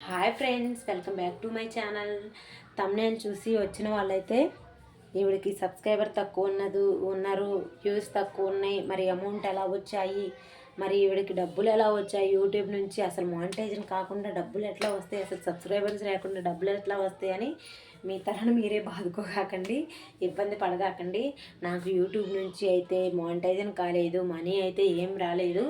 Hi friends welcome back to my channel. Thumbnail చూసి వచ్చిన వాళ్ళైతే ఈవిడికి సబ్స్క్రైబర్ తక్కువ ఉన్నది ఉన్నారు వ్యూస్ తక్కువ ఉన్నాయి మరి అమౌంట్ ఎలా వచ్చాయి మరి ఈవిడికి డబ్బులు ఎలా వచ్చాయి? యూట్యూబ్ నుంచి అసలు మానిటైజన్ కాకుండా డబ్బులు ఎట్లా వస్తాయి? అసలు సబ్స్క్రైబర్స్ లేకుండా డబ్బులు ఎట్లా వస్తాయి? అని మీ తరను మీరే బాదుకోగాకండి ఇబ్బంది పడగాకండి. నాకు యూట్యూబ్ నుంచి అయితే మానిటైజన్ కాలేదు మనీ అయితే ఏం రాలేదు.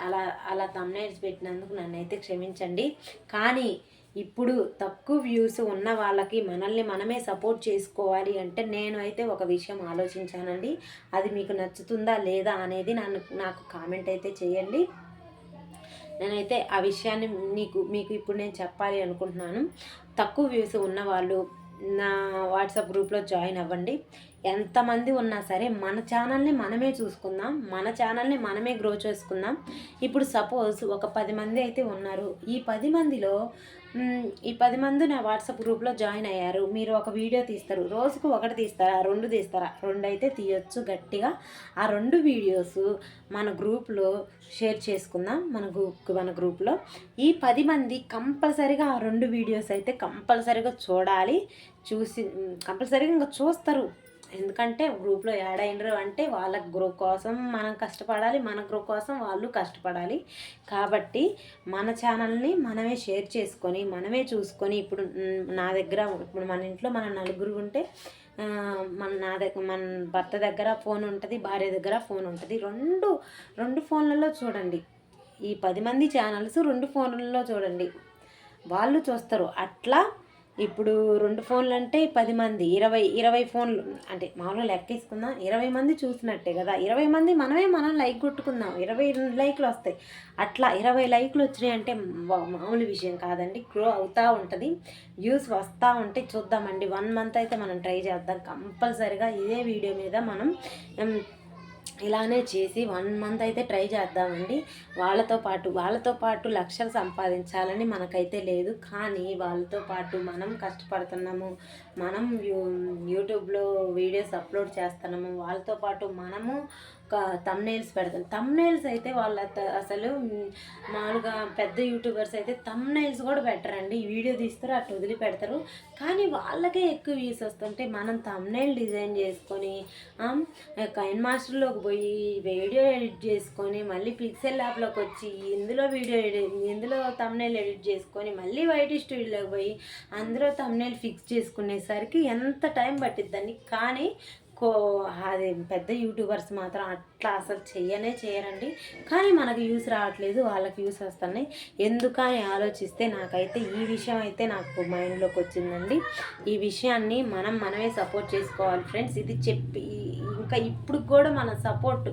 అలా అలా తమ్నైడ్స్ పెట్టినందుకు నన్ను అయితే క్షమించండి. కానీ ఇప్పుడు తక్కువ వ్యూస్ ఉన్న వాళ్ళకి మనల్ని మనమే సపోర్ట్ చేసుకోవాలి అంటే నేను అయితే ఒక విషయం ఆలోచించానండి. అది మీకు నచ్చుతుందా లేదా అనేది నన్ను నాకు కామెంట్ అయితే చేయండి. నేనైతే ఆ విషయాన్ని నీకు మీకు ఇప్పుడు నేను చెప్పాలి అనుకుంటున్నాను. తక్కువ వ్యూస్ ఉన్నవాళ్ళు నా వాట్సాప్ గ్రూప్లో జాయిన్ అవ్వండి. ఎంతమంది ఉన్నా సరే మన ఛానల్ని మనమే చూసుకుందాం మన ఛానల్ని మనమే గ్రో చేసుకుందాం. ఇప్పుడు సపోజ్ ఒక పది మంది అయితే ఉన్నారు. ఈ పది మందిలో ఈ పది మంది నా వాట్సాప్ గ్రూప్లో జాయిన్ అయ్యారు. మీరు ఒక వీడియో తీస్తారు. రోజుకు ఒకటి తీస్తారా? రెండు తీస్తారా? రెండు అయితే తీయొచ్చు గట్టిగా. ఆ రెండు వీడియోస్ మన గ్రూప్లో షేర్ చేసుకుందాం. మన గ్రూప్ మన గ్రూప్లో ఈ పది మంది కంపల్సరీగా ఆ రెండు వీడియోస్ అయితే కంపల్సరీగా చూడాలి. చూసి కంపల్సరీగా ఇంకా చూస్తారు. ఎందుకంటే గ్రూప్లో యాడ్ అయినరు అంటే వాళ్ళ గ్రూప్ కోసం మనం కష్టపడాలి మన గ్రూప్ కోసం వాళ్ళు కష్టపడాలి. కాబట్టి మన ఛానల్ని మనమే షేర్ చేసుకొని మనమే చూసుకొని ఇప్పుడు నా దగ్గర ఇప్పుడు మన ఇంట్లో మన నలుగురు ఉంటే మన నా దగ్గర మన భర్త దగ్గర ఫోన్ ఉంటుంది భార్య దగ్గర ఫోన్ ఉంటుంది. రెండు రెండు ఫోన్లలో చూడండి. ఈ పది మంది ఛానల్స్ రెండు ఫోన్లలో చూడండి. వాళ్ళు చూస్తారు. అట్లా ఇప్పుడు రెండు ఫోన్లు అంటే పది మంది ఇరవై ఇరవై ఫోన్లు అంటే మామూలుగా లెక్కేసుకుందాం ఇరవై మంది చూసినట్టే కదా. ఇరవై మంది మనమే మనం లైక్ కొట్టుకుందాం. ఇరవై లైక్లు వస్తాయి. అట్లా ఇరవై లైక్లు వచ్చినాయి అంటే మామూలు విషయం కాదండి. గ్రో అవుతూ ఉంటుంది. వ్యూస్ వస్తూ ఉంటే చూద్దామండి. వన్ మంత్ అయితే మనం ట్రై చేద్దాం. కంపల్సరిగా ఇదే వీడియో మీద మనం ఇలానే చేసి వన్ మంత్ అయితే ట్రై చేద్దామండి. వాళ్ళతో పాటు వాళ్ళతో పాటు లక్షలు సంపాదించాలని మనకైతే లేదు. కానీ వాళ్ళతో పాటు మనం కష్టపడుతున్నాము. మనం యూ యూట్యూబ్లో వీడియోస్ అప్లోడ్ చేస్తున్నాము. వాళ్ళతో పాటు మనము తమ్నేల్స్ పెడతాను తమ్నేల్స్ అయితే వాళ్ళ అసలు మామూలుగా పెద్ద యూట్యూబర్స్ అయితే తమ్నేల్స్ కూడా పెట్టరండి. వీడియో తీస్తారు అటు వదిలి పెడతారు కానీ వాళ్ళకే ఎక్కువ వ్యూస్ వస్తుంటే మనం తమ్నేల్ డిజైన్ చేసుకొని కైన్ మాస్టర్లోకి పోయి వీడియో ఎడిట్ చేసుకొని మళ్ళీ పిక్సెల్ ల్యాబ్లోకి వచ్చి ఇందులో వీడియో ఎడిట్ ఇందులో తమ్నేల్ ఎడిట్ చేసుకొని మళ్ళీ వైట్ స్టూడియోలోకి పోయి అందులో తమ్నేల్ ఫిక్స్ చేసుకునేసరికి ఎంత టైం పట్టిద్దండి. కానీ కో అది పెద్ద యూట్యూబర్స్ మాత్రం అట్లా అసలు చెయ్యనే చేయరండి కానీ మనకు యూస్ రావట్లేదు వాళ్ళకి యూస్ వస్తున్నాయి. ఎందుకని ఆలోచిస్తే నాకైతే ఈ విషయం అయితే నాకు మైండ్లోకి వచ్చిందండి. ఈ విషయాన్ని మనం మనమే సపోర్ట్ చేసుకోవాలి ఫ్రెండ్స్. ఇది చెప్పి ఇంకా ఇప్పుడు కూడా మనం సపోర్ట్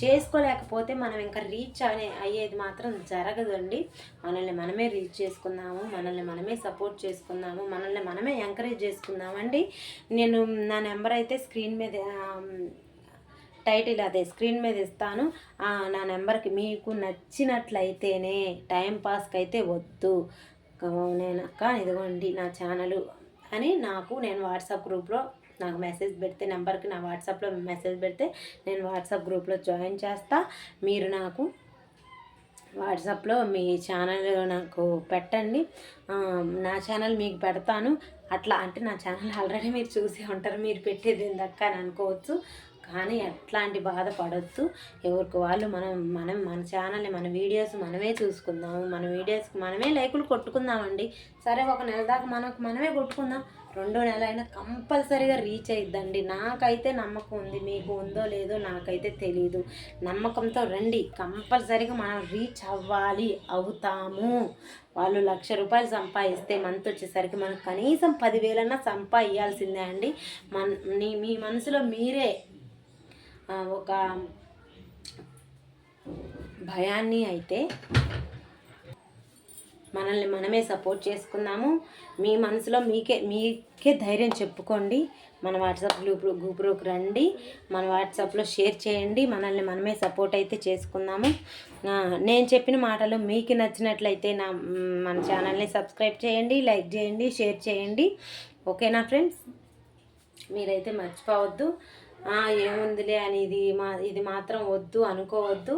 చేసుకోలేకపోతే మనం ఇంకా రీచ్ అనే అయ్యేది మాత్రం జరగదండి. మనల్ని మనమే రీచ్ చేసుకుందాము మనల్ని మనమే సపోర్ట్ చేసుకుందాము మనల్ని మనమే ఎంకరేజ్ చేసుకుందామండి. నేను నా నెంబర్ అయితే స్క్రీన్ మీద మీద టైటిల్ అదే స్క్రీన్ మీద ఇస్తాను. నా నెంబర్కి మీకు నచ్చినట్లయితేనే టైం పాస్కి అయితే వద్దు నేను అక్క ఇదిగోండి నా ఛానల్ అని నాకు నేను వాట్సాప్ గ్రూప్లో నాకు మెసేజ్ పెడితే నెంబర్కి నా వాట్సాప్లో మెసేజ్ పెడితే నేను వాట్సాప్ గ్రూప్లో జాయిన్ చేస్తా. మీరు నాకు వాట్సాప్లో మీ ఛానల్ నాకు పెట్టండి. నా ఛానల్ మీకు పెడతాను. అట్లా అంటే నా ఛానల్ ఆల్రెడీ మీరు చూసి ఉంటారు. మీరు పెట్టేది ఏందక్క అని అనుకోవచ్చు. కానీ అట్లాంటి బాధ పడొద్దు. ఎవరికి వాళ్ళు మనం మనం మన ఛానల్ని మన వీడియోస్ మనమే చూసుకుందాము. మన వీడియోస్కి మనమే లైకులు కొట్టుకుందామండి. సరే ఒక నెల దాకా మనకు మనమే కొట్టుకుందాం. రెండో నెల అయినా కంపల్సరీగా రీచ్ అయిద్దండి. నాకైతే నమ్మకం ఉంది. మీకు ఉందో లేదో నాకైతే తెలియదు నమ్మకంతో రండి. కంపల్సరీగా మనం రీచ్ అవ్వాలి. అవుతాము. వాళ్ళు లక్ష రూపాయలు సంపాదిస్తే మంత్ వచ్చేసరికి మనం కనీసం పదివేలన్నా సంపాదించాల్సిందే అండి. మన మీ మనసులో మీరే ఒక భయాన్ని అయితే మనల్ని మనమే సపోర్ట్ చేసుకుందాము. మీ మనసులో మీకే మీకే ధైర్యం చెప్పుకోండి. మన వాట్సాప్ గ్రూప్ గ్రూప్లోకి రండి. మన వాట్సాప్లో షేర్ చేయండి. మనల్ని మనమే సపోర్ట్ అయితే చేసుకుందాము. నేను చెప్పిన మాటలు మీకు నచ్చినట్లయితే నా మన ఛానల్ని సబ్స్క్రైబ్ చేయండి లైక్ చేయండి షేర్ చేయండి. ఓకేనా ఫ్రెండ్స్? మీరైతే మర్చిపోవద్దు. ఏముందిలే అని ఇది మా ఇది మాత్రం వద్దు అనుకోవద్దు.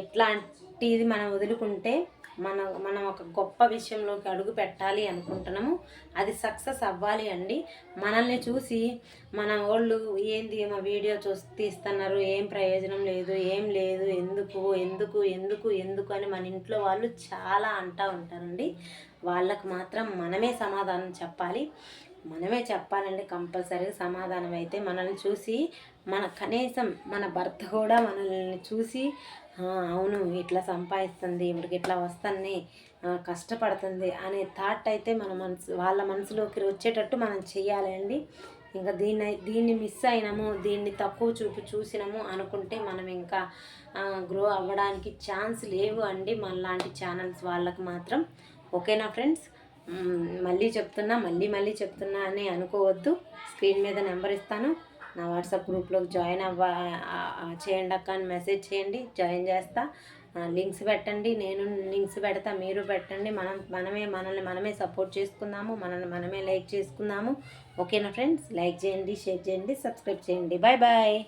ఎట్లాంటిది మనం వదులుకుంటే మన మనం ఒక గొప్ప విషయంలోకి అడుగు పెట్టాలి అనుకుంటున్నాము. అది సక్సెస్ అవ్వాలి అండి. మనల్ని చూసి మన వాళ్ళు ఏంది మా వీడియో చూసి తీస్తున్నారు ఏం ప్రయోజనం లేదు ఏం లేదు ఎందుకు ఎందుకు ఎందుకు ఎందుకు అని మన ఇంట్లో వాళ్ళు చాలా అంటూ ఉంటారండి. వాళ్ళకు మాత్రం మనమే సమాధానం చెప్పాలి. మనమే చెప్పాలండి కంపల్సరీగా సమాధానం అయితే మనల్ని చూసి మన కనీసం మన భర్త కూడా మనల్ని చూసి అవును ఇట్లా సంపాదిస్తుంది ఇప్పటికి ఇట్లా వస్తుంది కష్టపడుతుంది అనే థాట్ అయితే మన మనసు వాళ్ళ మనసులోకి వచ్చేటట్టు మనం చెయ్యాలి అండి. ఇంకా దీన్ని దీన్ని మిస్ అయినాము దీన్ని తక్కువ చూపు చూసినాము అనుకుంటే మనం ఇంకా గ్రో అవ్వడానికి ఛాన్స్ లేవు అండి మనలాంటి ఛానల్స్ వాళ్ళకి మాత్రం. ఓకేనా ఫ్రెండ్స్ మళ్ళీ చెప్తున్నా మళ్ళీ మళ్ళీ చెప్తున్నా అని అనుకోవద్దు. స్క్రీన్ మీద నెంబర్ ఇస్తాను. నా వాట్సాప్ గ్రూప్లోకి జాయిన్ అవ్వ చేయండి అక్క అని మెసేజ్ చేయండి జాయిన్ చేస్తా. లింక్స్ పెట్టండి నేను లింక్స్ పెడతా మీరు పెట్టండి. మనం మనమే మనల్ని మనమే సపోర్ట్ చేసుకుందాము మనల్ని మనమే లైక్ చేసుకుందాము. ఓకేనా ఫ్రెండ్స్? లైక్ చేయండి షేర్ చేయండి సబ్స్క్రైబ్ చేయండి. Bye bye.